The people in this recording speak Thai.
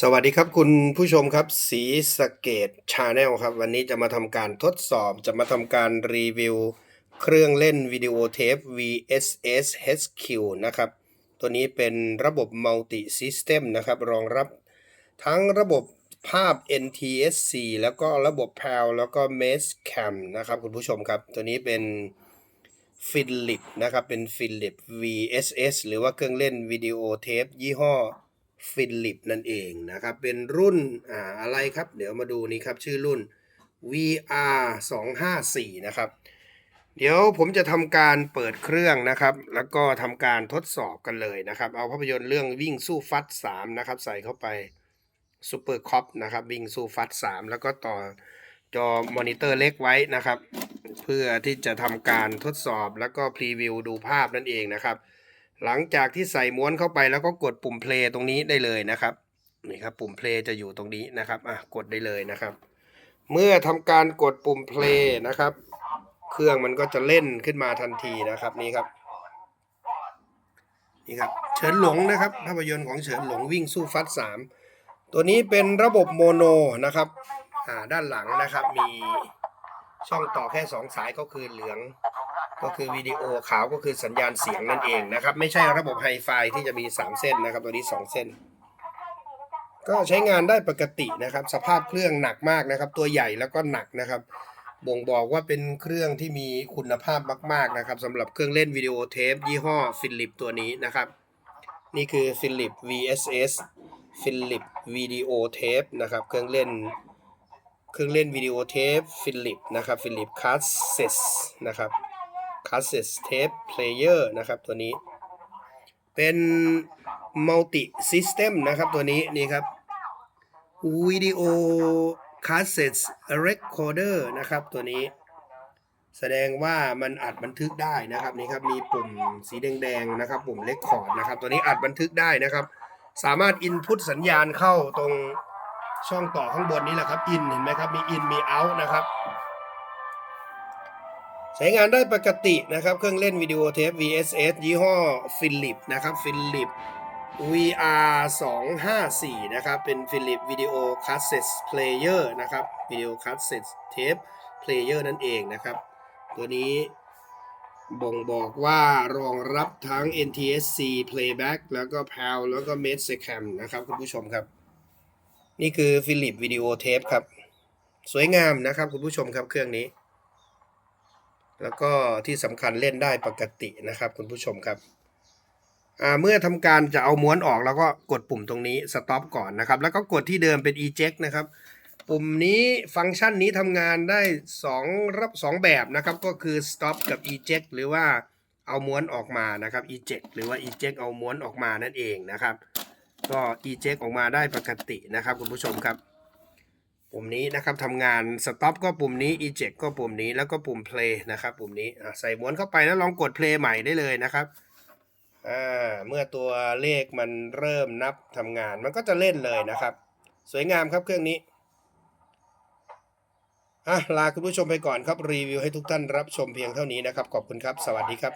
สวัสดีครับคุณผู้ชมครับ สีสเกตชาแนลครับ วันนี้จะมาทำการทดสอบจะมาทำการรีวิว เครื่องเล่นวิดีโอเทป VSS HQ นะครับ ตัวนี้เป็นระบบ Multi System นะครับ รองรับทั้งระบบภาพ NTSC แล้วก็ระบบ PAL แล้วก็ Mesh Cam นะครับคุณผู้ชมครับ ตัวนี้เป็นฟิลิปนะครับ เป็นฟิลิป VSS หรือว่าเครื่องเล่นวิดีโอเทปยี่ห้อ ฟิลิปนั่นเองนะครับ เป็นรุ่นอ่าอะไรครับ เดี๋ยวมาดูนี่ครับชื่อรุ่น VR 254นะครับ เดี๋ยวผมจะทำการเปิดเครื่องนะครับ แล้วก็ทำการทดสอบกันเลยนะครับ เอาภาพยนตร์เรื่องวิ่งสู้ฟัด3นะครับ ใส่เข้าไปซูเปอร์คอปนะครับ วิ่งสู้ฟัด3แล้วก็ต่อจอมอนิเตอร์เล็กไว้นะครับ เพื่อที่จะทำการทดสอบแล้วก็พรีวิวดูภาพนั่นเองนะครับ หลังจากที่ใส่ม้วนเข้าไปแล้วก็กดปุ่มเพลย์ตรงนี้ได้เลยนะครับนี่ครับปุ่มเพลย์จะอยู่ตรงนี้นะครับอะกดได้เลยนะครับ เมื่อทำการกดปุ่มเพลย์นะครับ เครื่องมันก็จะเล่นขึ้นมาทันทีนะครับนี่ครับนี่ครับเฉินหลงนะครับภาพยนตร์ของเฉินหลงวิ่งสู้ฟัดสามตัวนี้เป็นระบบโมโนนะครับอ่าด้านหลังนะครับมีช่องต่อแค่สองสายก็คือเหลือง ก็คือวิดีโอขาวก็คือสัญญาณเสียงนั่นเองนะครับ ไม่ใช่ระบบไฮไฟที่จะมี 3 เส้นนะครับ ตัวนี้ 2 เส้น ก็ใช้งานได้ปกตินะครับ สภาพเครื่องหนักมากนะครับ ตัวใหญ่แล้วก็หนักนะครับ บ่งบอกว่าเป็นเครื่องที่มีคุณภาพมาก ๆนะครับสำหรับเครื่องเล่นวิดีโอเทป ยี่ห้อฟิลิปตัวนี้นะครับ นี่คือฟิลิป VSS ฟิลิปวิดีโอเทปนะครับ เครื่องเล่นเครื่องเล่นวิดีโอเทปฟิลิปนะครับฟิลิปคาสเซสนะครับ cassette tape player นะครับตัวนี้ เป็น multi system นะครับตัวนี้นี่ครับ video cassette recorder นะครับตัวนี้ แสดงว่ามันอัดบันทึกได้นะครับนี่ครับมีปุ่มสีแดงๆนะครับ ปุ่ม record นะครับ ตัวนี้อัดบันทึกได้นะครับ สามารถ input สัญญาณเข้าตรงช่องต่อข้างบนนี้แหละครับ in เห็นไหมครับมี in มี out นะครับ ใช้งานได้ปกตินะครับ เครื่องเล่นวิดีโอเทป VSS ยี่ห้อฟิลิปนะครับฟิลิป VR 254นะครับเป็นฟิลิปวิดีโอคาสเซ็ตเพลเยอร์นะครับวิดีโอคาสเซ็ตเทปเพลเยอร์นั่นเองนะครับ ตัวนี้บ่งบอกว่ารองรับทั้ง NTSC Playback แล้วก็ PAL แล้วก็ m e d s c a m นะครับคุณผู้ชมครับ นี่คือฟิลิปวิดีโอเทปครับ สวยงามนะครับคุณผู้ชมครับเครื่องนี้ แล้วก็ที่สำคัญเล่นได้ปกตินะครับ คุณผู้ชมครับเมื่อทำการจะเอาม้วนออกแล้วก็กดปุ่มตรงนี้ stop ก่อนนะครับ แล้วก็กดที่เดิมเป็น eject นะครับ ปุ่มนี้ฟังก์ชันนี้ทำงานได้2รับ 2 แบบนะครับ ก็คือ stop กับ eject หรือว่าเอาม้วนออกมานะครับ eject หรือว่า eject เอาม้วนออกมานั่นเองนะครับ ก็ eject ออกมาได้ปกตินะครับ คุณผู้ชมครับ ปุ่มนี้นะครับทำงาน stop ก็ปุ่มนี้ eject ก็ปุ่มนี้แล้วก็ปุ่ม play นะครับปุ่มนี้ใส่ม้วนเข้าไปแล้วลองกด play ใหม่ได้เลยนะครับเมื่อตัวเลขมันเริ่มนับทำงานมันก็จะเล่นเลยนะครับ สวยงามครับเครื่องนี้อะลาคุณผู้ชมไปก่อนครับรีวิวให้ทุกท่านรับชมเพียงเท่านี้นะครับ ขอบคุณครับ สวัสดีครับ